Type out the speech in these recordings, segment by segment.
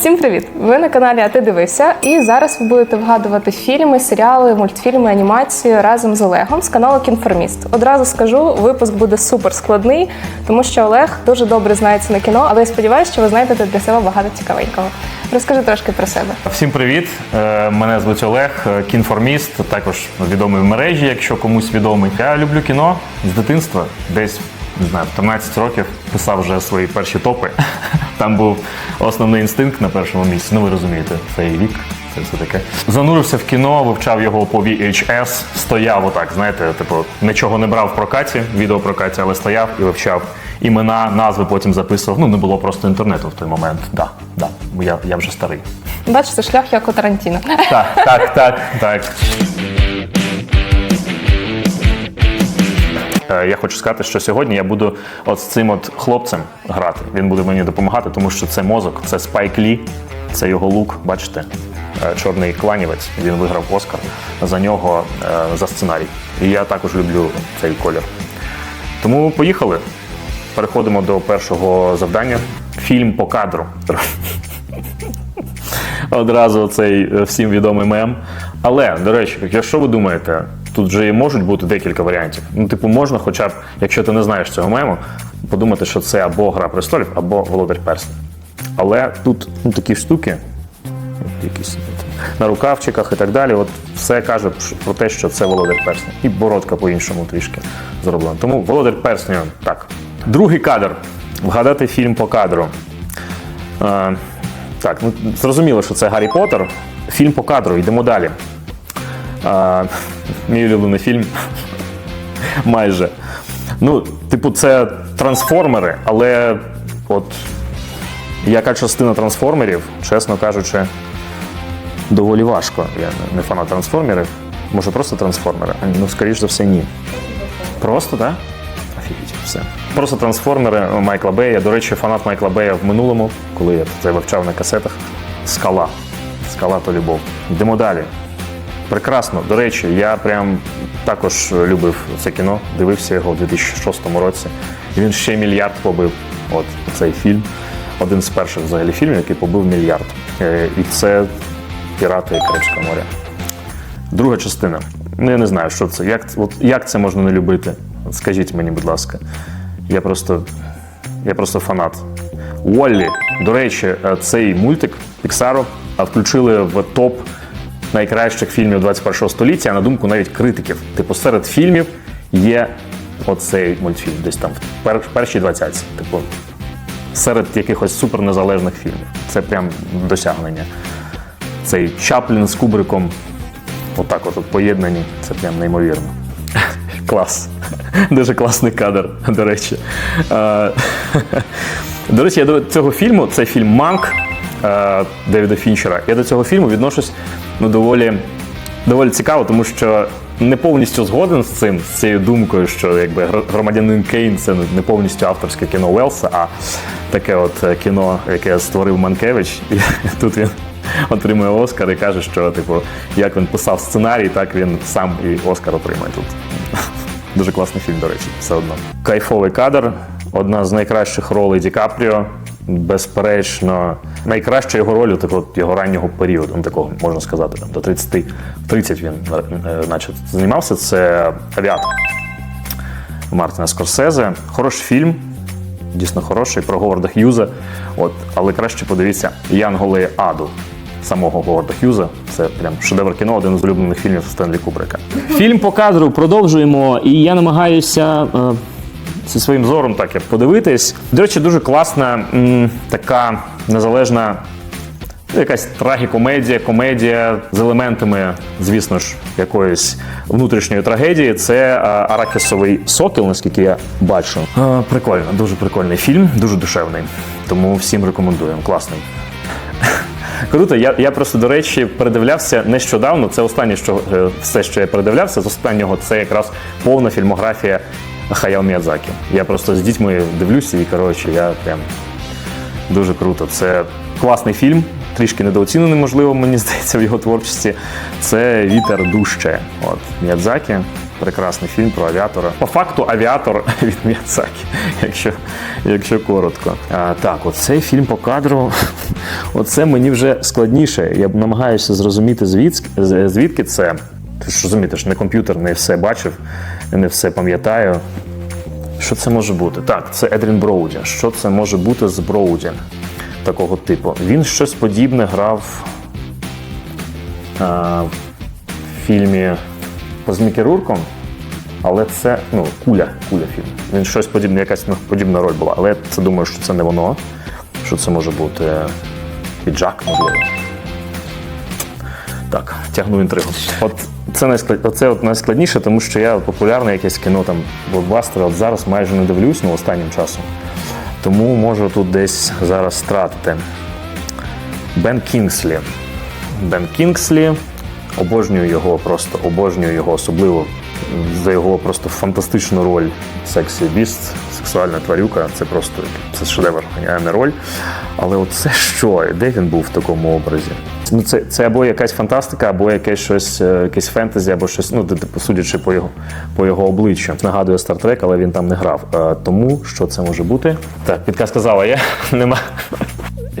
Всім привіт! Ви на каналі А ти дивився. І зараз ви будете вгадувати фільми, серіали, мультфільми, анімацію разом з Олегом з каналу Кінформіст. Одразу скажу, випуск буде супер складний, тому що Олег дуже добре знається на кіно, але я сподіваюся, що ви знайдете для себе багато цікавенького. Розкажи трошки про себе. Всім привіт! Е, Мене звуть Олег, е, кінформіст, також відомий в мережі, якщо комусь відомий. Я люблю кіно з дитинства, десь не знаю, в 13 років писав вже свої перші топи. Там був основний інстинкт на першому місці. Ну ви розумієте, цей вік. Це все таке. Занурився в кіно, вивчав його по VHS, стояв отак, знаєте, типу, нічого не брав в прокаті, відеопрокаті, але стояв і вивчав імена, назви потім записував. Ну, не було просто інтернету в той момент. Да, да. Я, я вже старий. Бачите, шлях як у Тарантіно. Так, так, так, так. Я хочу сказати, що сьогодні я буду от з цим от хлопцем грати. Він буде мені допомагати, тому що це мозок, це Спайк Лі, це його лук, бачите, Е, чорний кланівець. Він виграв Оскар за нього е, за сценарій. І я також люблю цей колір. Тому поїхали. Переходимо до першого завдання. Фільм по кадру. Одразу цей е, всім відомий мем. Але, до речі, якщо ви думаєте, тут вже і можуть бути декілька варіантів. Ну, типу, можна, хоча б, якщо ти не знаєш цього мему, подумати, що це або Гра престолів, або Володар Перснів. Але тут ну, такі штуки, якісь на рукавчиках і так далі, от все каже про те, що це Володар Перснів. І бородка по-іншому трішки зроблена. Тому Володар Перснів так. Другий кадр. Вгадати фільм по кадру. Е, так, ну зрозуміло, що це Гаррі Поттер. Фільм по кадру, йдемо далі. Е, мій улюблений фільм. Майже. Ну, типу, це трансформери, але от яка частина трансформерів, чесно кажучи, доволі важко. Я не- фанат трансформерів. Може, просто трансформери? Ну, скоріш за все, ні. Просто, так? Офігеть, все. Просто трансформери Майкла Бея. До речі, фанат Майкла Бея в минулому, коли я це вивчав на касетах. Скала. Скала то любов. Йдемо далі. Прекрасно. До речі, я прям також любив це кіно, дивився його у 2006 році. І він ще мільярд побив. От цей фільм. Один з перших взагалі фільмів, який побив мільярд. Е, І це Пірати Карибського моря. Друга частина. Ну, я не знаю, що це. Як, от, як це можна не любити? Скажіть мені, будь ласка. Я просто, я просто фанат. Уоллі, до речі, е, цей мультик Піксару включили в топ найкращих фільмів 21 століття, а на думку навіть критиків. Типу, серед фільмів є оцей мультфільм, десь там в пер, першій двадцятці. Типу, серед якихось супернезалежних фільмів. Це прям досягнення. Цей Чаплін з Кубриком Отак от, от поєднані, це прям неймовірно. Клас. Дуже класний кадр, до речі. Е, До речі, я до цього фільму, це фільм Манк Девіда Фінчера. Я до цього фільму відношусь ну, доволі, доволі цікаво, тому що не повністю згоден з цим, з цією думкою, що якби громадянин Кейн це не повністю авторське кіно Уелса, а таке от е, кіно, яке створив Манкевич. І тут він отримує Оскар і каже, що типу, як він писав сценарій, так він сам і Оскар отримає тут. Дуже класний фільм, до речі, все одно. Кайфовий кадр, одна з найкращих ролей Ді Капріо. Безперечно, найкраща його роль так, от, його раннього періоду, ну, такого можна сказати, там, до 30, 30 він е, наче знімався. Це авіатор Мартина Скорсезе. Хороший фільм, дійсно хороший, про Говарда Х'юза. От, але краще подивіться Янголи Аду самого Говарда Х'юза. Це прям шедевр кіно, один з улюблених фільмів Стенлі Кубрика. Фільм по кадру продовжуємо, і я намагаюся. е, зі своїм зором так як подивитись. До речі, дуже класна м, така незалежна. Якась трагікомедія, комедія з елементами, звісно ж, якоїсь внутрішньої трагедії. Це а, Аракісовий сокіл, наскільки я бачу. А, прикольно, дуже прикольний фільм, дуже душевний. Тому всім рекомендуємо. Класний. Круто, я, я просто, до речі, передивлявся нещодавно. Це останнє, що е, все, що я передивлявся з останнього, це якраз повна фільмографія Хаяо Міядзакі. Я просто з дітьми дивлюся і коротше, я прям дуже круто. Це класний фільм, трішки недооцінений, можливо, мені здається, в його творчості. Це Вітер дужче. От Міядзакі. Прекрасний фільм про авіатора. По факту авіатор від Міядзакі, якщо, якщо коротко. А, так, от цей фільм по кадру Оце мені вже складніше. Я намагаюся зрозуміти, звідки, звідки це. Ти ж розумієте, ж не комп'ютер, не все бачив, не все пам'ятаю. Що це може бути? Так, це Едрін Броуді. Що це може бути з Броуді такого типу? Він щось подібне грав а, в фільмі з Мікі Рурком, але це ну, куля, куля фільм. Він щось подібне, якась ну, подібна роль була. Але це думаю, що це не воно. Що це може бути піджак, можливо. Так, тягну інтригу. От це найсклад... Оце от найскладніше, тому що я популярне якесь кіно там блокбастери от зараз майже не дивлюсь ну, останнім часом. Тому можу тут десь зараз стратити. Бен Кінгслі. Бен Кінгслі. Обожнюю його, просто обожнюю його, особливо за його просто фантастичну роль сексі біст, сексуальна тварюка. Це просто це шедевр, а не роль. Але оце що? Де він був в такому образі? Ну, це, це або якась фантастика, або якесь щось, е, якесь фентезі, або щось, ну, типу, судячи по його, по його обличчю. Нагадує Стартрек, але він там не грав. Е, Тому що це може бути? Так, підказка зала є? Нема.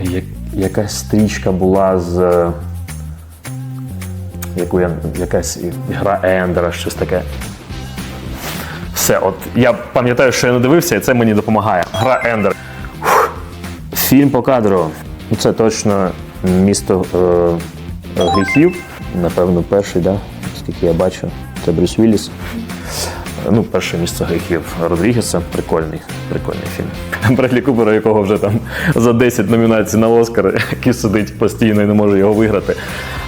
Я- Якась стрічка була з. е, Яку я якась гра Ендера, щось таке. Все, от я пам'ятаю, що я не дивився, і це мені допомагає. Гра Ендер. Фільм по кадру. Ну, Це точно місто е, гріхів. Напевно, перший, да? скільки я бачу. Це Брюс Вілліс. Ну, перше місце гріхів Родрігеса. Прикольний, прикольний фільм. Бредлі Купера, якого вже там за 10 номінацій на Оскар, який сидить постійно і не може його виграти.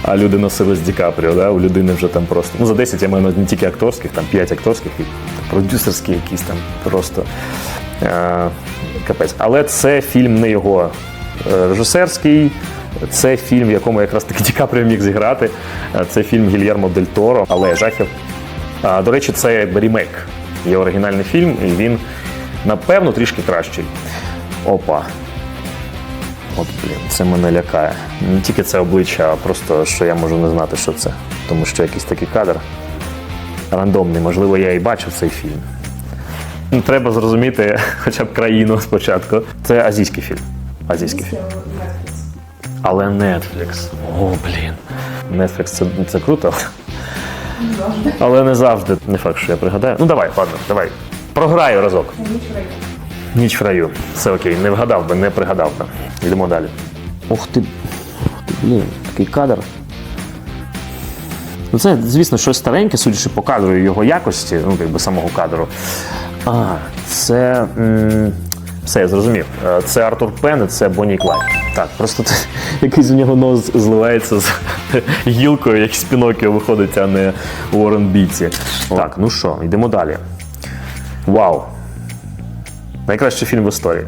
А люди носили з Ді Капріо, да? у людини вже там просто. Ну, за 10 я маю не тільки акторських, там 5 акторських і продюсерські якісь там просто е- капець. Але це фільм не його е, режисерський. Це фільм, в якому якраз таки Ді Капріо міг зіграти. Е, Це фільм Гільєрмо Дель Торо, але жахів. До речі, це якби ремейк. Є оригінальний фільм, і він, напевно, трішки кращий. Опа. От, блін, це мене лякає. Не тільки це обличчя, а просто що я можу не знати, що це. Тому що якийсь такий кадр рандомний. Можливо, я і бачив цей фільм. Ну, Треба зрозуміти хоча б країну спочатку. Це азійський фільм. Азійський фільм. Але Netflix. О, блін. Netflix це, це круто. Але не завжди. Не факт, що я пригадаю. Ну давай, ладно, давай. Програю разок. Ніч в раю. Все окей, не вгадав би, не пригадав би. Йдемо далі. Ух ти, ух ти, блін, такий кадр. Ну, це, звісно, щось стареньке, судячи по кадру його якості, ну, якби самого кадру. А, це. М- все, я зрозумів. Е, Це Артур Пен і це Бонні Клайд. Так, просто це якийсь у нього нос зливається з гілкою, як з Пінокіо виходить, а не Уоррен Біці. Так, ну що, йдемо далі. Вау! Найкращий фільм в історії.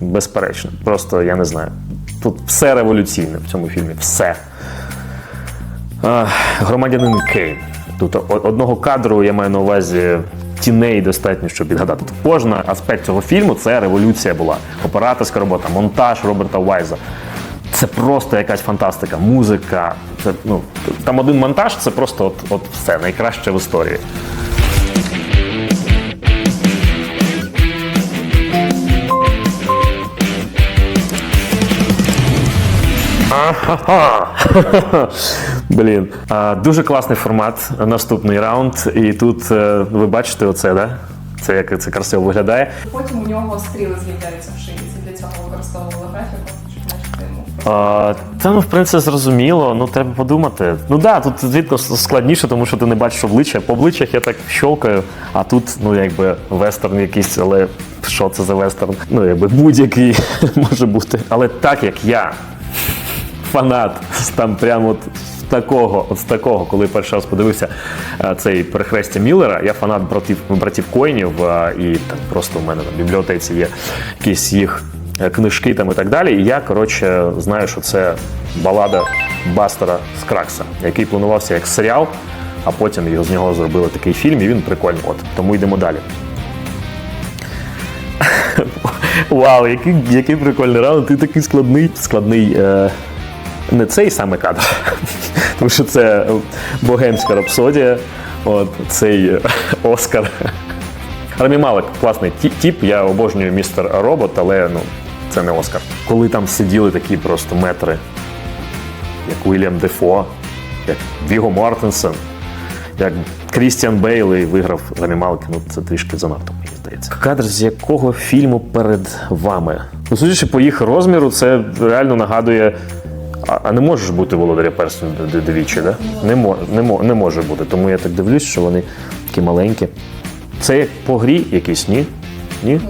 Безперечно. Просто я не знаю. Тут все революційне в цьому фільмі. Все. А, Громадянин Кейн. Тут одного кадру я маю на увазі тіней достатньо, щоб відгадати. Кожен аспект цього фільму це революція була. Операторська робота, монтаж Роберта Вайза. Це просто якась фантастика, музика. Це, ну, там один монтаж це просто от, от все найкраще в історії. Блін, дуже класний формат. Наступний раунд. І тут е, ви бачите оце, да? Це як це красиво виглядає. Потім у нього стріли з'являються в шиї. Це для цього використовували графіку. А, та ну, в принципі, зрозуміло, ну треба подумати. Ну да, тут звідно складніше, тому що ти не бачиш обличчя. По обличчях я так щолкаю, а тут, ну якби вестерн якийсь, але що це за вестерн? Ну, якби будь-який може бути. Але так як я фанат там прямо от такого, от з такого, коли перший раз подивився е, цей перехрестя Міллера, я фанат братів, братів Коїнів, е, і там просто у мене на бібліотеці є якісь їх е, книжки там і так далі. І я, коротше, знаю, що це балада Бастера Скракса, який планувався як серіал, а потім його, з нього зробили такий фільм, і він прикольний. От, тому йдемо далі. Вау, який, який прикольний раунд, ти такий складний. Складний не цей саме кадр, тому що це богемська рапсодія, от цей Оскар. Рамі Малек класний тіп, я обожнюю містер Робот, але ну, це не Оскар. Коли там сиділи такі просто метри, як Уільям Дефо, як Віго Мортенсен, як Крістіан Бейл і виграв Ремі Малик, ну це трішки занадто, мені здається. Кадр з якого фільму перед вами? Ну, судячи по їх розміру, це реально нагадує. А, а не можеш бути володаря д- двічі, да? Не, не, не може бути. Тому я так дивлюсь, що вони такі маленькі. Це як по грі якісь, ні? Ні?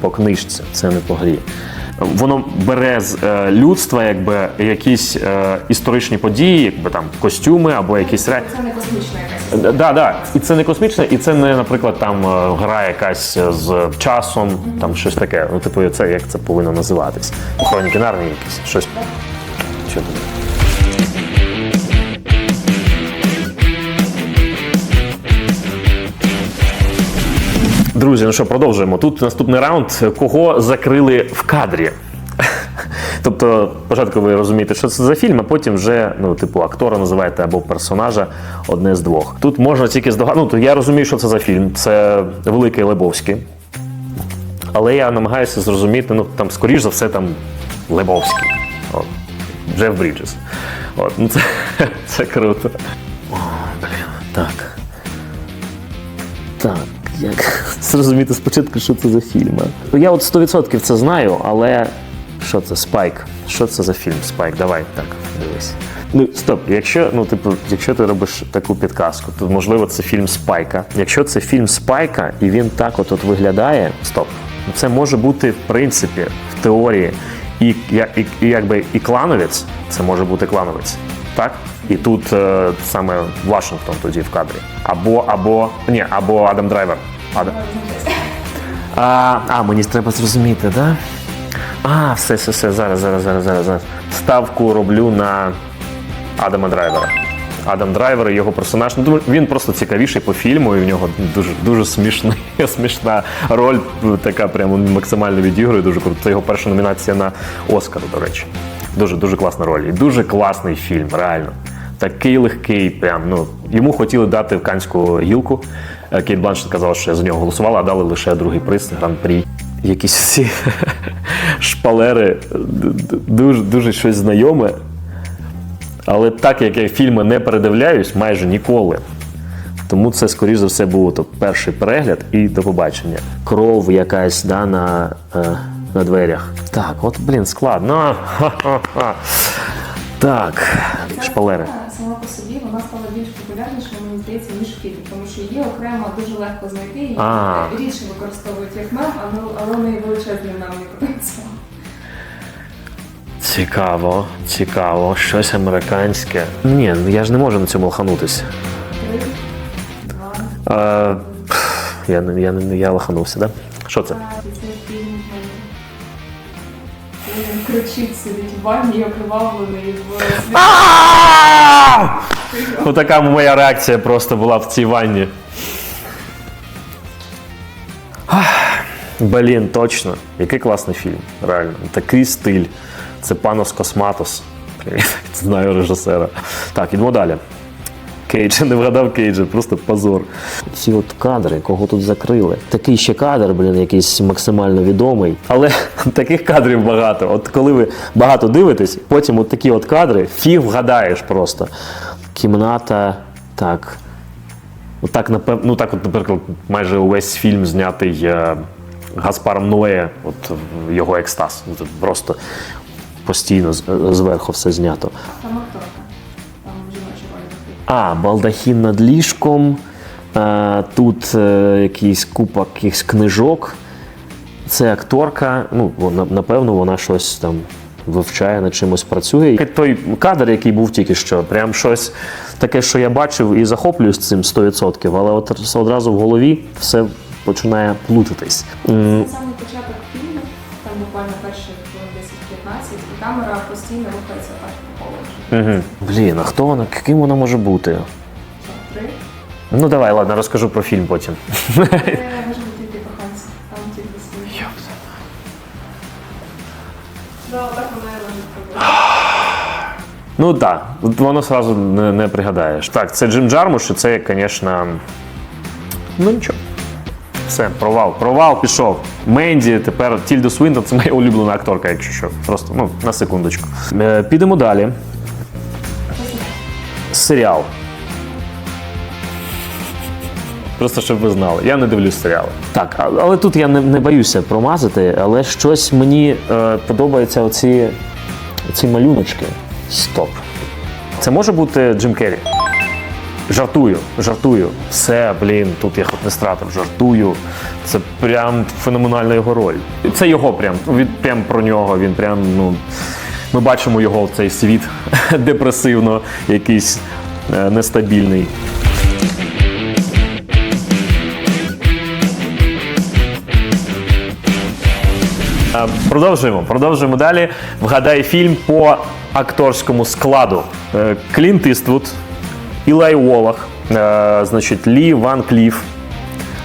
По книжці, це не по грі. Воно бере з е, людства якби якісь е, історичні події, якби там костюми або якісь. Це не космічна якась. Е, Да, да. І це не космічне, і це не, наприклад, там е, гра якась з часом, там щось таке. Ну, типу, це як це повинно називатись. Хроніки Нарнії якісь щось. Там? Друзі, ну що, продовжуємо. Тут наступний раунд. Кого закрили в кадрі? Тобто, спочатку ви розумієте, що це за фільм, а потім вже, ну, типу, актора називаєте або персонажа одне з двох. Тут можна тільки здогадувати. Ну, я розумію, що це за фільм. Це Великий Лебовський. Але я намагаюся зрозуміти, ну там, скоріш за все, там Лебовський. От. Джеф Бріджес. От, ну це, це круто. О, блін, так. Так, як зрозуміти спочатку, що це за фільм. Я от 100% це знаю, але що це? Спайк. Що це за фільм? Спайк, давай так, дивись. Ну, стоп, якщо, ну, типу, якщо ти робиш таку підказку, то можливо це фільм Спайка. Якщо це фільм Спайка і він так от, от виглядає, стоп. Це може бути в принципі в теорії і, і, і якби і клановець, це може бути клановець. Так? І тут е, саме Вашингтон тоді в кадрі. Або, або, ні, або Адам Драйвер. Адам. А, а, мені треба зрозуміти, так? Да? А, все, все, все, зараз, зараз, зараз, зараз, зараз. Ставку роблю на Адама Драйвера. Адам Драйвер і його персонаж. Ну, він просто цікавіший по фільму, і в нього дуже, дуже смішний, смішна роль, така прямо максимально відігрує. Дуже круто. Це його перша номінація на Оскар, до речі. Дуже дуже класна роль. І дуже класний фільм, реально. Такий легкий, прям ну йому хотіли дати в Канську гілку. Е, Кейт Бланшет казала, що я за нього голосувала, а дали лише другий приз гран-прі. Якісь всі шпалери, дуже, дуже щось знайоме. Але так як я фільми не передивляюсь майже ніколи. Тому це, скоріш за все, був то перший перегляд і до побачення. Кров якась да, на, е, на дверях. Так, от, блін, складно. Ха-ха-ха. Так, шпалери. Сама по собі вона стала більш популярнішою, мені здається, ніж фільм, тому що її окремо дуже легко знайти, її А. рідше використовують як мем, але, але в неї величезний мемний потенціал. Цікаво, цікаво, щось американське. Ні, ну я ж не можу на цьому лоханутися. Е, я, не- я, я лоханувся, так? Да? Що це? е, Він кричить, сидить в ванні окривавлений в слід. Ну, така моя реакція просто була в цій ванні. Блін, точно. Який класний фільм, реально. Такий стиль. Це Панос Косматос. Привіт, Знаю режисера. Так, ідемо далі. Кейджа, не вгадав Кейджа, просто позор. Ці от кадри, кого тут закрили. Такий ще кадр, блін, якийсь максимально відомий. Але таких кадрів багато. От коли ви багато дивитесь, потім от такі от кадри, фіг вгадаєш просто. Кімната, так. Отак, ну, так, от, наприклад, майже увесь фільм знятий е, Гаспаром Ноє, от його екстаз. Просто постійно зверху все знято. Там акторка. Там жіночі ролі. А, балдахін над ліжком. Е, тут е, якийсь купа якихось книжок. Це акторка. Ну, вона, напевно, вона щось там вивчає, над чимось працює. Той кадр, який був тільки що, прям щось таке, що я бачив і захоплююсь цим 100%, але от одразу в голові все починає плутатись. Це самий камера постійно рухається так по колу. Мгм. Блін, а хто вона? Ким вона може бути? Три. Ну давай, ладно, розкажу про фільм потім. Може бути тільки коханці. Там тільки свої. Да, отак вона і лежить. Ну так, воно сразу не, не пригадаєш. Так, це Джим Джармуш, і це, звісно. Ну нічого. Все, провал. Провал пішов. Менді, тепер Тільда Свинтон це моя улюблена акторка, якщо що. Просто ну, на секундочку. Е, підемо далі. Серіал. Просто щоб ви знали. Я не дивлюсь серіали. Так, але тут я не, не боюся промазати, але щось мені е, подобаються оці, оці малюночки. Стоп. Це може бути Джим Керрі. Жартую, жартую. Все, блін, тут я хоч не стратив, жартую. Це прям феноменальна його роль. Це його прям. Він прям про нього. Він прям, ну. Ми бачимо його цей світ депресивно, якийсь е, нестабільний. Е, Продовжуємо. Продовжуємо далі. Вгадай фільм по акторському складу. Е, Клінт Іствуд, Ілай Волах, е, значить, Лі Ван Кліф,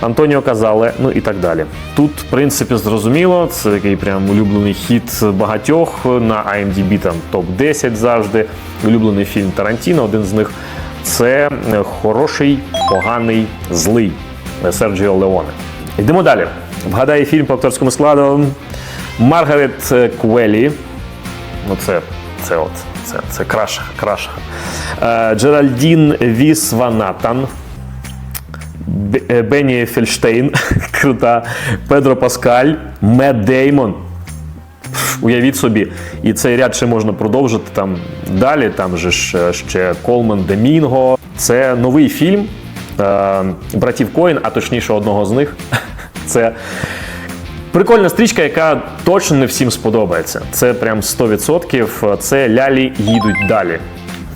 Антоніо Казале, ну і так далі. Тут, в принципі, зрозуміло, це такий прям улюблений хіт багатьох на IMDb там топ-10 завжди. Улюблений фільм Тарантіно, один з них це е, хороший, поганий, злий е, Серджіо Леоне. Йдемо далі. Вгадай фільм по акторському складу. Маргарет е, Куелі. Ну, це, це от, це, це краша, краша. Е, Джеральдін Вісванатан. Б- е, Бенні Фельштейн, крута, Педро Паскаль, Мед Деймон. Уявіть собі, і цей ряд ще можна продовжити там далі. Там же ж е, ще Колман Демінго. Це новий фільм е, братів Коін, а точніше одного з них. Це Прикольна стрічка, яка точно не всім сподобається. Це прям 100%. Це лялі їдуть далі.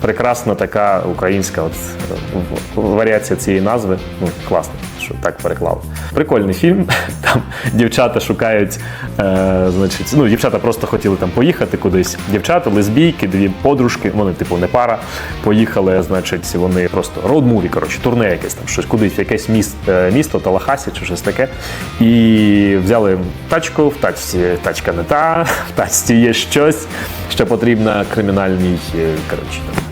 Прекрасна така українська от, е, варіація цієї назви. Ну, класно, що так переклав. Прикольний фільм. Там дівчата шукають, е, значить, ну, дівчата просто хотіли там поїхати кудись. Дівчата, лесбійки, дві подружки, вони, типу, не пара. Поїхали, значить, вони просто роуд-муві, коротше, турне якесь там, щось кудись, якесь міст, е, місто, Талахасі чи щось таке. І взяли тачку, в тачці тачка не та, в тачці є щось, що потрібно кримінальній е, коротше, там,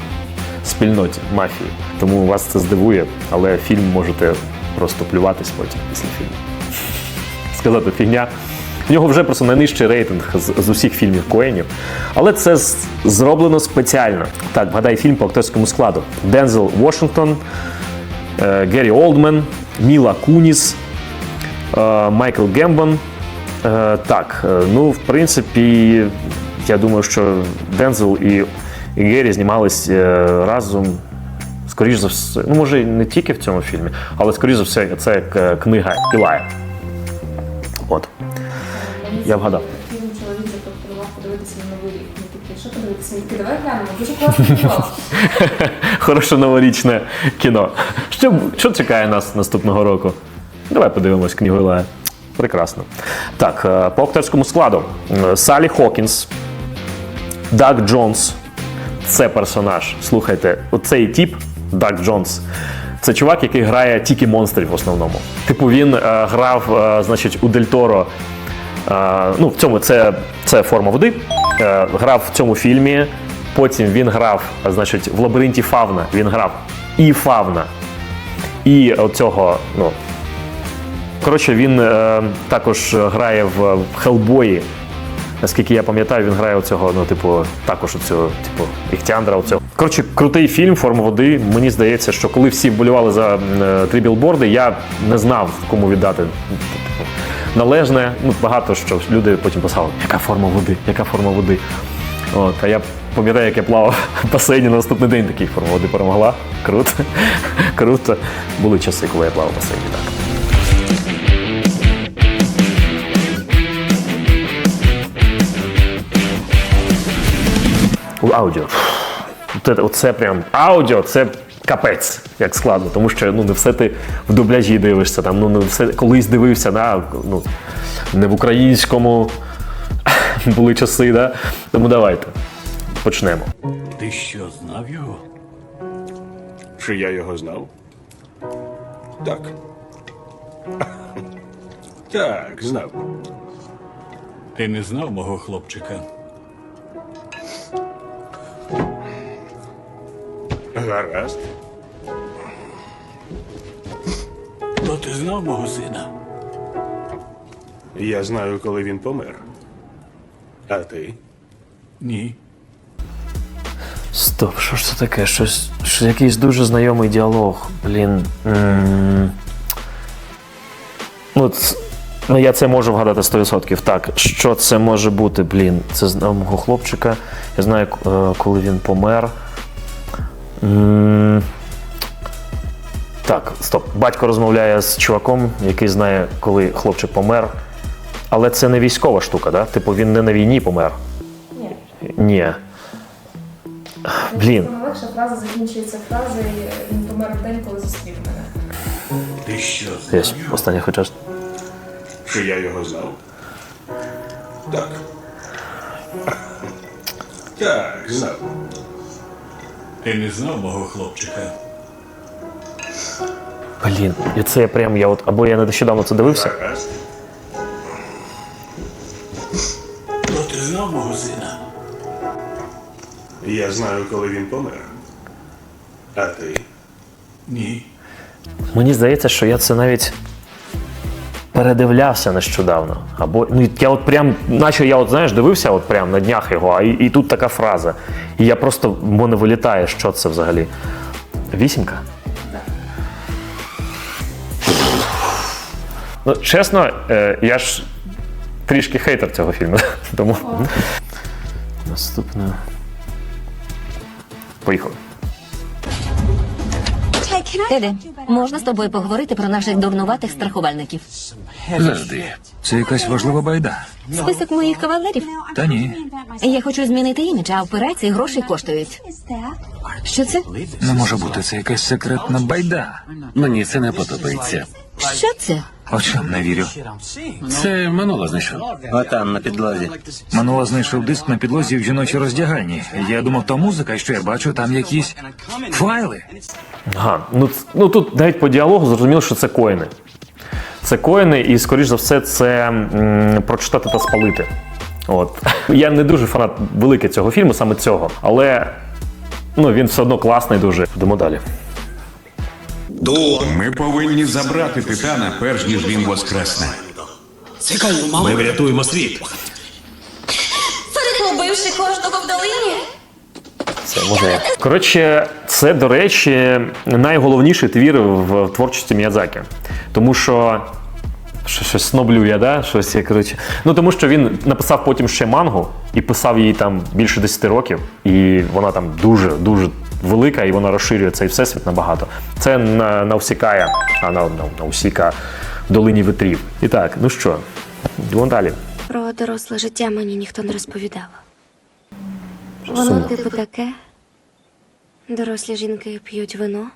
спільноті, мафії. Тому вас це здивує, але фільм можете просто плюватись потім після фільму. Сказати фігня. В нього вже просто найнижчий рейтинг з, з усіх фільмів Коенів. Але це з- зроблено спеціально. Так, вгадай фільм по акторському складу: Дензел Вашингтон, е, Геррі Олдмен, Міла Куніс, е, Майкл Гембон. Е, так, е, ну, в принципі, я думаю, що Дензел і, і Геррі знімались е, разом. Скоріш за все, ну може не тільки в цьому фільмі, але скоріш за все, це як е, книга Ілая. От. Я вгадав. Фільм чоловік запропонував подивитися на новий рік. Ми такі, що подивитися? Ми такі, давай глянемо, дуже класне кіно. Хороше новорічне кіно. Що, що чекає нас наступного року? Давай подивимось книгу Ілая. Прекрасно. Так, е, по акторському складу: Салі Хокінс, Даг Джонс. Це персонаж. Слухайте, оцей тип, Даг Джонс. Це чувак, який грає тільки монстрів в основному. Типу, він е, грав, е, значить, у Дель Торо. Е, ну, в цьому це, це форма води. Е, грав в цьому фільмі. Потім він грав, значить, в лабіринті Фавна. Він грав і Фавна, і оцього, ну. Коротше, він е, також грає в, в Хелбої. Наскільки я пам'ятаю, він грає оцього, ну, типу, також оцього, типу, Іхтіандра. Оцього. Коротше, крутий фільм Форма води. Мені здається, що коли всі вболівали за е, три білборди, я не знав, кому віддати. Типу, належне. Ну, багато що люди потім писали, яка форма води, яка форма води. От, а я пам'ятаю, як я плавав в басейні на наступний день такий форма води перемогла. Круто. Круто. Були часи, коли я плавав в басейні. Так. У аудіо. Оце, оце прям аудіо, це капець, як складно, тому що ну, не все ти в дубляжі дивишся, там, ну, не все колись дивився, да, ну, не в українському були часи, да? тому давайте почнемо. Ти що, знав його? Чи я його знав? Так. Так, знав. Ти не знав мого хлопчика? Гаразд. То ти знав мого сина? Я знаю, коли він помер. А ти? Ні. Стоп, що ж це таке? Щось, що якийсь дуже знайомий діалог. Блін. м. Ну, ну, я це можу вгадати 100%. Так, що це може бути, блін? Це з мого хлопчика. Я знаю, е, коли він помер. Так, стоп. Батько розмовляє з чуваком, який знає, коли хлопчик помер. Але це не військова штука, да? Типу, він не на війні помер. Ні. Ні. Блін. Легша фраза закінчується фразою він помер в день, коли зустрів мене. Ти що? Десь останнє хоча ж. Чи я його знав? Так. Так, знав. Ти не знав мого хлопчика? Блін, і це прям я от або я нещодавно це дивився. Гаразд. То ти знав мого сина? Я знаю, коли він помер. А ти? Ні. Мені здається, що я це навіть передивлявся нещодавно. Або ну я от прям, наче я от знаєш, дивився от прям на днях його, а і, і тут така фраза. І я просто в мене вилітає, що це взагалі. Вісімка? Ну, чесно, е, я ж трішки хейтер цього фільму. Тому. Наступне. Поїхали. Теде, можна з тобою поговорити про наших дурнуватих страхувальників? Завжди. Це якась важлива байда. Список моїх кавалерів. Та ні. Я хочу змінити імідж, а операції гроші коштують. Що це? Не може бути це якась секретна байда. Мені це не подобається. Що це? Очам не вірю. Це минуло знайшов. А там на підлозі. Манула знайшов диск на підлозі в жіночій роздягальні. Я думав, то музика, і що я бачу, там якісь файли. Ага, ну, ну тут навіть по діалогу зрозуміло, що це коїни. Це коїни, і, скоріш за все, це м, прочитати та спалити. От. Я не дуже фанат великий цього фільму, саме цього, але ну, він все одно класний дуже. Йдемо далі. Ми повинні забрати титана, перш ніж він воскресне. Ми врятуємо світ. Убивши кожного в долині? Це може. Коротше, це, до речі, найголовніший твір в творчості Міядзакі. Тому що. що- Щось сноблю я, да? Щось я, коротше. Ну тому що він написав потім ще мангу і писав її там більше 10 років, і вона там дуже дуже велика, і вона розширює цей всесвіт набагато. Це на Навсікая, а на, на, Наусіка долині вітрів. І так, ну що, йдемо далі. Про доросле життя мені ніхто не розповідав. Воно типу таке. Дорослі жінки п'ють вино.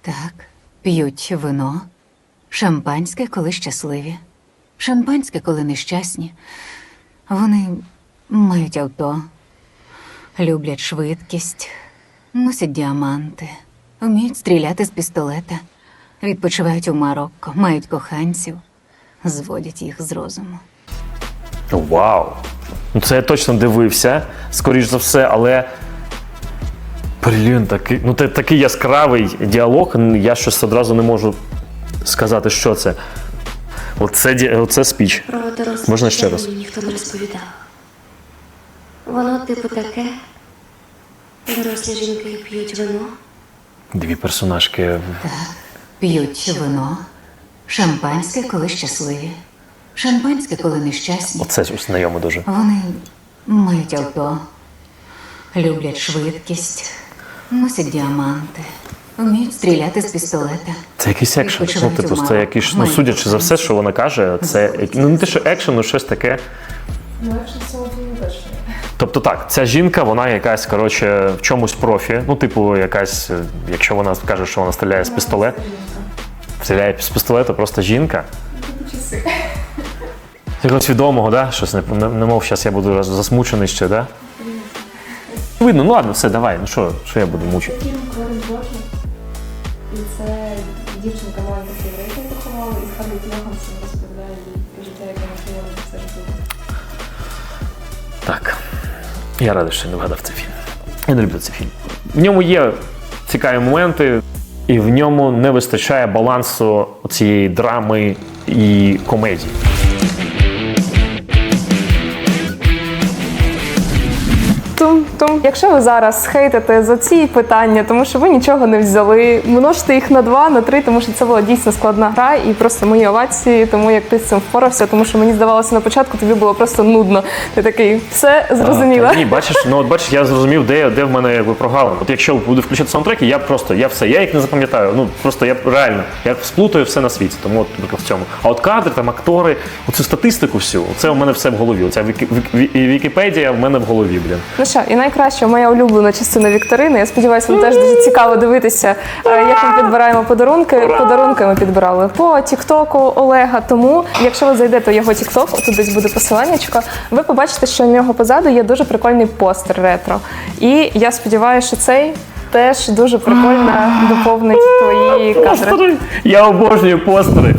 Так, п'ють вино. Шампанське, коли щасливі. Шампанське, коли нещасні. Вони мають авто, люблять швидкість, носять діаманти, вміють стріляти з пістолета, відпочивають у Марокко, мають коханців, зводять їх з розуму. Вау! Ну це я точно дивився, скоріш за все, але. Блін, такий, ну це такий яскравий діалог, я щось одразу не можу сказати, що це. Оце, оце спіч. Про Можна ще раз? ніхто не розповідав. Воно типу таке. Дорослі жінки п'ють вино. Дві персонажки. Так, П'ють вино, шампанське, коли щасливі, шампанське, коли нещасні. Оце знайомо дуже. Вони мають авто, люблять швидкість, носять діаманти, вміють стріляти з пістолета. Це якийсь екшен. Ну, Відпочивають типу, це Марокко, якийсь, ну, мають судячи за все, що вона каже, це ну не те, що екшен, ну щось таке. Ну, якщо фільмі точно. є. Тобто так, ця жінка, вона якась, коротше, в чомусь профі. Ну, типу, якась, е, якщо вона каже, що вона стріляє з пістолета, стріляє з пістолета, просто жінка. Часи. Якогось відомого, да? Щось не, не, не мов, зараз я буду засмучений ще, да? Видно, ну ладно, все, давай. Ну що, що я буду мучити? Фільм Кворин Божий. І це дівчинка маленька Я радий, що не вгадав цей фільм. Я не люблю цей фільм. В ньому є цікаві моменти, і в ньому не вистачає балансу цієї драми і комедій. Тум-тум. Якщо ви зараз хейтите за ці питання, тому що ви нічого не взяли, множте їх на два, на три, тому що це була дійсно складна гра, і просто мої овації, тому як ти з цим впорався, тому що мені здавалося на початку, тобі було просто нудно. Ти такий, все зрозуміло. Та Ні, бачиш, ну от бачиш, я зрозумів, де, де в мене якби прогалина. От якщо буду включати саундтреки, я просто я все, я їх не запам'ятаю. Ну просто я реально я сплутаю все на світі. Тому от в цьому. А от кадри, там актори, оцю статистику всю, це у мене все в голові. Оця Вікі- Вік- Вікіпедія в мене в голові, блін. Ну що, і найкраща моя улюблена частина вікторини. Я сподіваюся, вам теж дуже цікаво дивитися, е, як ми підбираємо подарунки. Подарунки ми підбирали по Тіктоку Олега. Тому, якщо ви зайдете в його Тікток, тут десь буде посиланнячко, ви побачите, що у нього позаду є дуже прикольний постер ретро. І я сподіваюся, що цей теж дуже прикольно доповнить твої кадри. Я обожнюю постери.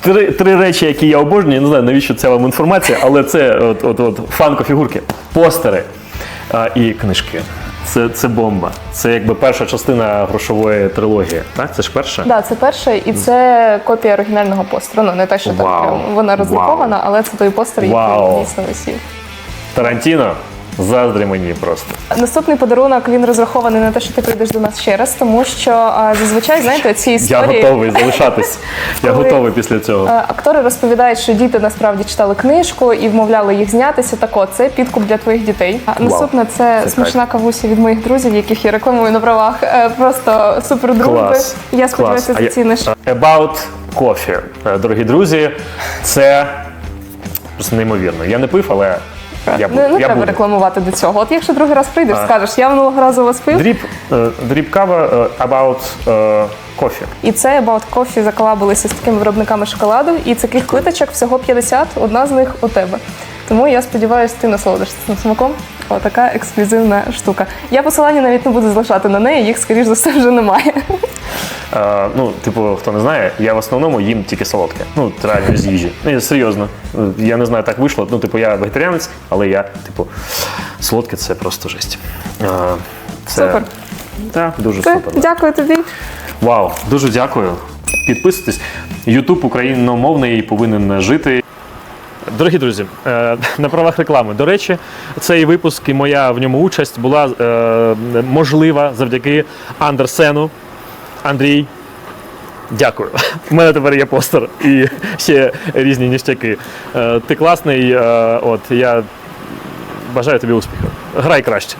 Три, три речі, які я обожнюю, я не знаю, навіщо це вам інформація, але це от, от, от фанко-фігурки, постери а, і книжки. Це, це бомба. Це якби перша частина грошової трилогії. Так, це ж перша? Да, це перша, і це копія оригінального постеру. Ну не те, що там Вау. прям вона розлікована, але це той постер, який Вау. дійсно висів. Тарантіно. Заздрі мені просто. Наступний подарунок він розрахований на те, що ти прийдеш до нас ще раз, тому що а, зазвичай знаєте ці Я готовий залишатись. Я готовий після цього. е, Актори розповідають, що діти насправді читали книжку і вмовляли їх знятися. Так от, це підкуп для твоїх дітей. А наступне це, Це смачна кавуся від моїх друзів, яких я рекламую на правах. Е, Просто супер дружби. Я сподіваюся, заціниш. About Coffee. Е, Дорогі друзі, це просто неймовірно. Я не пив, але я буду. не не я треба буду. рекламувати до цього. От якщо другий раз прийдеш, скажеш, я минулого разу вас пив. Дріб, е, кава е, About е, Coffee. І це About Coffee заколабилися з такими виробниками шоколаду. І таких плиточок всього 50, одна з них у тебе. Тому я сподіваюся, ти насолодишся цим смаком. Отака ексклюзивна штука. Я посилання навіть не буду залишати на неї, їх, скоріш за все, вже немає. Е, ну, типу, хто не знає, я в основному їм тільки солодке. Ну, реально з їжі. Ну, я серйозно. Я не знаю, так вийшло. Ну, типу, я вегетаріанець, але я, типу, солодке це просто жесть. Е, це... Супер. Так, дуже Все, супер. дякую тобі. Вау, дуже дякую. Підписуйтесь. Ютуб україномовний повинен жити. Дорогі друзі, е, на правах реклами. До речі, цей випуск і моя в ньому участь була е, можлива завдяки Андерсену. Андрій. Дякую. У мене тепер є постер і ще різні ніштяки. Е, Ти класний. От я бажаю тобі успіху. Грай краще.